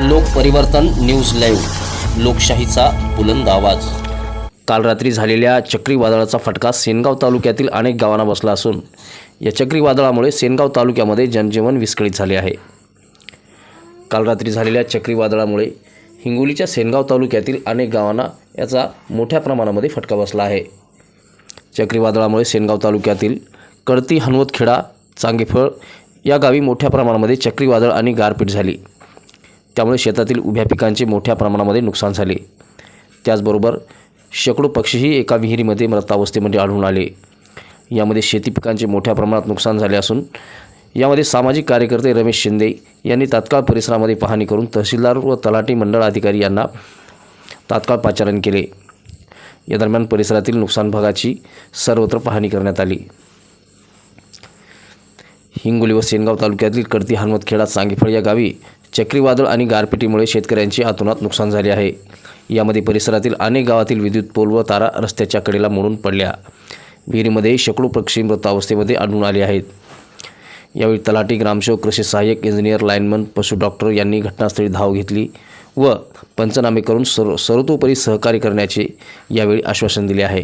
लोकपरिवर्तन news live लोकशाहीचा बुलंद आवाज. काल रात्री झालेल्या चक्रीवादळाचा फटका सेनगाव तालुक्यातील अनेक गावांना बसला असून या चक्रीवादळामुळे सेनगाव तालुक्यामध्ये जनजीवन विस्कळीत झाले आहे. काल रात्री झालेल्या चक्रीवादळामुळे हिंगोलीच्या सेनगाव तालुक्यातील अनेक गावांना याचा मोठ्या प्रमाणामध्ये फटका बसला आहे. चक्रीवादळामुळे सेनगाव तालुक्यातील कळती हनवतखेडा चांगेफळ या गावी मोठ्या प्रमाणामध्ये चक्रीवादळ आणि गारपीट झाली. त्यामुळे शेतातील उभ्या पिकांचे मोठ्या प्रमाणामध्ये नुकसान झाले. त्याचबरोबर शेकडो पक्षीही एका विहिरीमध्ये मृतावस्थेमध्ये आढळून आले. यामध्ये शेती पिकांचे मोठ्या प्रमाणात नुकसान झाले असून यामध्ये सामाजिक कार्यकर्ते रमेश शिंदे यांनी तात्काळ परिसरामध्ये पाहणी करून तहसीलदार व तलाठी मंडळ अधिकारी यांना तात्काळ पाचारण केले. या दरम्यान परिसरातील नुकसान भागाची सर्वत्र पाहणी करण्यात आली. हिंगोली व सेनगाव तालुक्यातील कडती हनुमतखेडा सांगेफळ या गावी चक्रीवादळ आणि गारपिटीमुळे शेतकऱ्यांचे अतोनात नुकसान झाले आहे. यामध्ये परिसरातील अनेक गावातील विद्युत पोल व तारा रस्त्याच्या कडेला मोडून पडल्या. विहिरीमध्ये शेकडो पक्षी मृतावस्थेमध्ये आढळून आले आहेत. यावेळी तलाठी ग्रामसेवक कृषी सहाय्यक इंजिनियर लाईनमन पशु डॉक्टर यांनी घटनास्थळी धाव घेतली व पंचनामे करून सर्व सर्वतोपरी सहकार्य करण्याचे यावेळी आश्वासन दिले आहे.